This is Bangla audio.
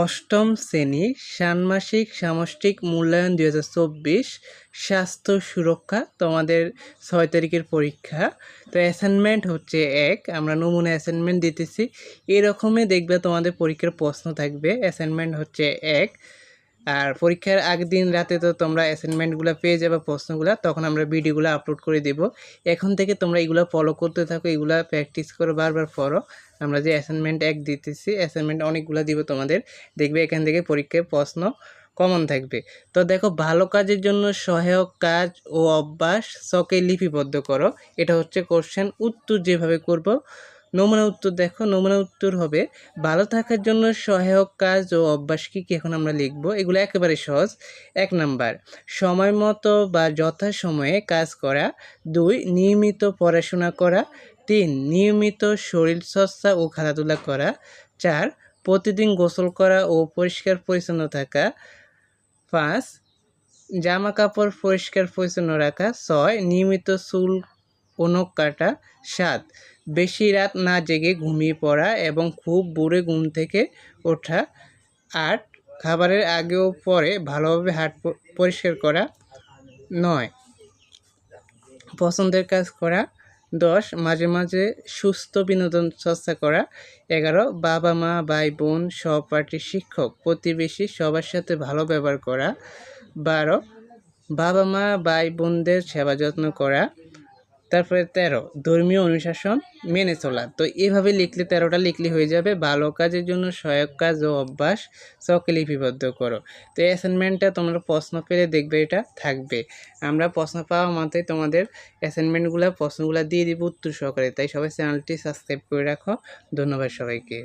অষ্টম শ্রেণি ষান্মাসিক সামষ্টিক মূল্যায়ন দু হাজার চব্বিশ স্বাস্থ্য সুরক্ষা, তোমাদের ছয় তারিখের পরীক্ষা। তো অ্যাসাইনমেন্ট হচ্ছে এক, আমরা নমুনা অ্যাসাইনমেন্ট দিতেছি। এরকমই দেখবে তোমাদের পরীক্ষার প্রশ্ন থাকবে। অ্যাসাইনমেন্ট হচ্ছে এক। আর পরীক্ষার আগের দিন রাতে তো তোমরা অ্যাসাইনমেন্টগুলো পেয়ে যাবে, প্রশ্নগুলো, তখন আমরা ভিডিওগুলো আপলোড করে দেব। এখন থেকে তোমরা এগুলো ফলো করতে থাকো, এগুলো প্র্যাকটিস করো, বারবার পড়ো। আমরা যে অ্যাসাইনমেন্ট এক দিতেছি অ্যাসাইনমেন্ট অনেকগুলো দিব তোমাদের। দেখবে এখান থেকে পরীক্ষায় প্রশ্ন কমন থাকবে। তো দেখো, ভালো কাজের জন্য সহায়ক কাজ ও অভ্যাস চকে লিপিবদ্ধ করো। এটা হচ্ছে কোশ্চেন উত্তর যেভাবে করব নমুনা উত্তর দেখো, নমুনা উত্তর হবে, ভালো থাকার জন্য সহায়ক কাজ ও অভ্যাস কী কী এখন আমরা লিখব, এগুলো একেবারে সহজ। এক নাম্বার, সময় মতো বা যথাসময়ে কাজ করা। দুই, নিয়মিত পড়াশোনা করা। তিন, নিয়মিত শরীর চর্চা ও খেলাধুলা করা। চার, প্রতিদিন গোসল করা ও পরিষ্কার পরিচ্ছন্ন থাকা। পাঁচ জামা কাপড় পরিষ্কার পরিচ্ছন্ন রাখা। ছয়, নিয়মিত চুল ও নখ কাটা। সাত বেশি রাত না জেগে ঘুমিয়ে পড়া এবং খুব ভোরে ঘুম থেকে ওঠা আট খাবারের আগে ও পরে ভালোভাবে হাট পরিষ্কার করা নয়। পছন্দের কাজ করা দশ, মাঝে মাঝে সুস্থ বিনোদন চর্চা করা এগারো, বাবা মা, ভাই বোন, সহপাঠী, শিক্ষক, প্রতিবেশী, সবার সাথে ভালো ব্যবহার করা বারো, বাবা মা, ভাই বোনদের সেবা যত্ন করা তারপরে তেরো, ধর্মীয় অনুশাসন মেনে চলা। তো এভাবে লিখলে তেরোটা লিখলে হয়ে যাবে, ভালো কাজের জন্য সহায়ক কাজ ও অভ্যাস চকে লিপিবদ্ধ করো। তো অ্যাসাইনমেন্টটা তোমরা প্রশ্ন পেলে দেখবে এটা থাকবে। আমরা প্রশ্ন পাওয়া মতে তোমাদের অ্যাসাইনমেন্টগুলো প্রশ্নগুলো দিয়ে দিব উত্তর সহকারে। তাই সবাই চ্যানেলটি সাবস্ক্রাইব করে রাখো। ধন্যবাদ সবাইকে।